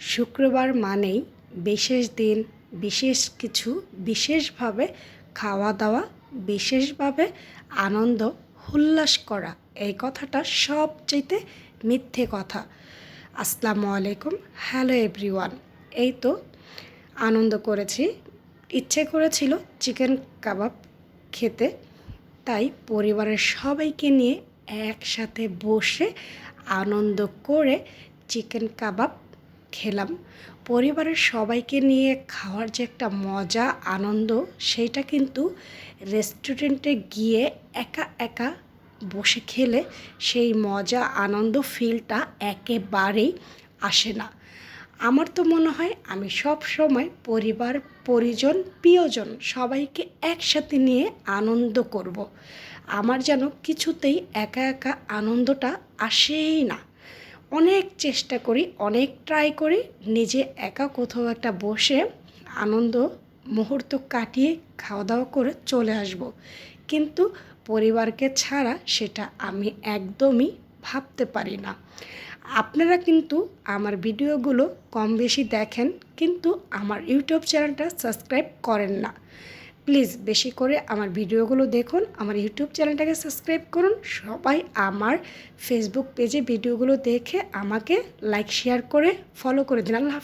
শুক্রবার মানেই বিশেষ দিন, বিশেষ কিছু, বিশেষভাবে খাওয়া দাওয়া বিশেষভাবে আনন্দ, উল্লাস করা। এই কথাটা সবচেয়েতে মিথ্যে কথা। আসসালামু আলাইকুম, হ্যালো এভরিওয়ান। এই তো আনন্দ করেছি। ইচ্ছে করেছিল চিকেন কাবাব খেতে, তাই পরিবারের সবাইকে নিয়ে একসাথে বসে আনন্দ করে চিকেন কাবাব খেলাম। পরিবারের সবাইকে নিয়ে খাওয়ার যে একটা মজা, আনন্দ, সেইটা কিন্তু রেস্টুরেন্টে গিয়ে একা একা বসে খেলে সেই মজা, আনন্দ ফিলটা একেবারেই আসে না। আমার তো মনে হয় আমি সব সময় পরিবার, পরিজন, প্রিয়জন সবাইকে একসাথে নিয়ে আনন্দ করব। আমার যেন কিছুতেই একা একা আনন্দটা আসেই না। অনেক চেষ্টা করি, অনেক ট্রাই করি, নিজে একা কোথাও একটা বসে আনন্দ মুহূর্ত কাটিয়ে খাওয়া দাওয়া করে চলে আসব। কিন্তু পরিবারকে ছাড়া সেটা আমি একদমই ভাবতে পারি না আপনারা কিন্তু আমার ভিডিওগুলো কম বেশি দেখেন, কিন্তু আমার ইউটিউব চ্যানেলটা সাবস্ক্রাইব করেন না প্লিজ বেশি করে আমার ভিডিওগুলো দেখুন, আমার ইউটিউব চ্যানেলটাকে সাবস্ক্রাইব করুন সবাই আমার ফেসবুক পেজে ভিডিওগুলো দেখে আমাকে লাইক শেয়ার করে ফলো করে দিন আল্লাহ।